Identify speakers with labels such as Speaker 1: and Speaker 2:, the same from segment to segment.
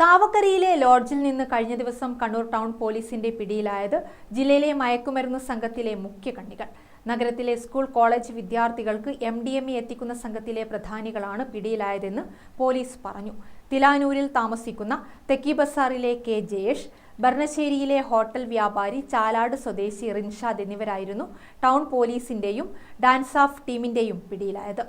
Speaker 1: താവക്കരയിലെ ലോഡ്ജിൽ നിന്ന് കഴിഞ്ഞ ദിവസം കണ്ണൂർ ടൗൺ പോലീസിന്റെ പിടിയിലായത് ജില്ലയിലെ മയക്കുമരുന്ന് സംഘത്തിലെ മുഖ്യ കണ്ണികൾ. നഗരത്തിലെ സ്കൂൾ കോളേജ് വിദ്യാർത്ഥികൾക്ക് എം ഡി എം ഇ എത്തിക്കുന്ന സംഘത്തിലെ പ്രധാനികളാണ് പിടിയിലായതെന്ന് പോലീസ് പറഞ്ഞു. തിലാനൂരിൽ താമസിക്കുന്ന തെക്കി ബസാറിലെ കെ ജയേഷ് ഭരണശ്ശേരിയിലെ ഹോട്ടൽ വ്യാപാരി ചാലാട് സ്വദേശി റിൻഷാദ് എന്നിവരായിരുന്നു ടൗൺ പോലീസിന്റെയും ഡാൻസ് ഓഫ് ടീമിന്റെയും പിടിയിലായത്.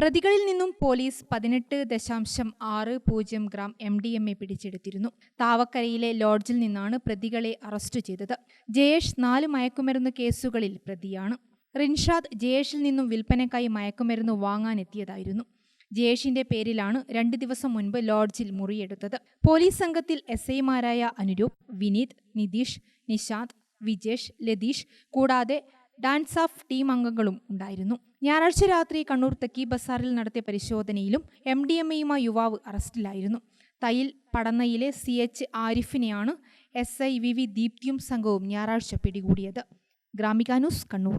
Speaker 1: പ്രതികളിൽ നിന്നും പോലീസ് പതിനെട്ട് ദശാംശം ആറ് പൂജ്യം gram M D M A പിടിച്ചെടുത്തിരുന്നു. താവക്കരയിലെ ലോഡ്ജിൽ നിന്നാണ് പ്രതികളെ അറസ്റ്റ് ചെയ്തത്. ജയേഷ് നാല് മയക്കുമരുന്ന് കേസുകളിൽ പ്രതിയാണ്. റിൻഷാദ് ജയേഷിൽ നിന്നും വിൽപ്പനക്കായി മയക്കുമരുന്ന് വാങ്ങാനെത്തിയതായിരുന്നു. ജയേഷിന്റെ പേരിലാണ് രണ്ട് ദിവസം മുൻപ് ലോഡ്ജിൽ മുറിയെടുത്തത്. പോലീസ് സംഘത്തിൽ എസ് ഐമാരായ അനുരൂപ് വിനീത് നിതീഷ് നിഷാന്ത് വിജേഷ് ലതീഷ് കൂടാതെ ഡാൻസ് ഓഫ് ടീം അംഗങ്ങളും ഉണ്ടായിരുന്നു. ഞായറാഴ്ച രാത്രി കണ്ണൂർ തെക്കി ബസാറിൽ നടത്തിയ പരിശോധനയിലും എം ഡി എം യുവാവ് അറസ്റ്റിലായിരുന്നു. തയ്യിൽ പടന്നയിലെ സി എച്ച് ആരിഫിനെയാണ് എസ് ഐ വി വി ദീപ്തിയും സംഘവും ഞായറാഴ്ച പിടികൂടിയത്. Gramika news Kannur.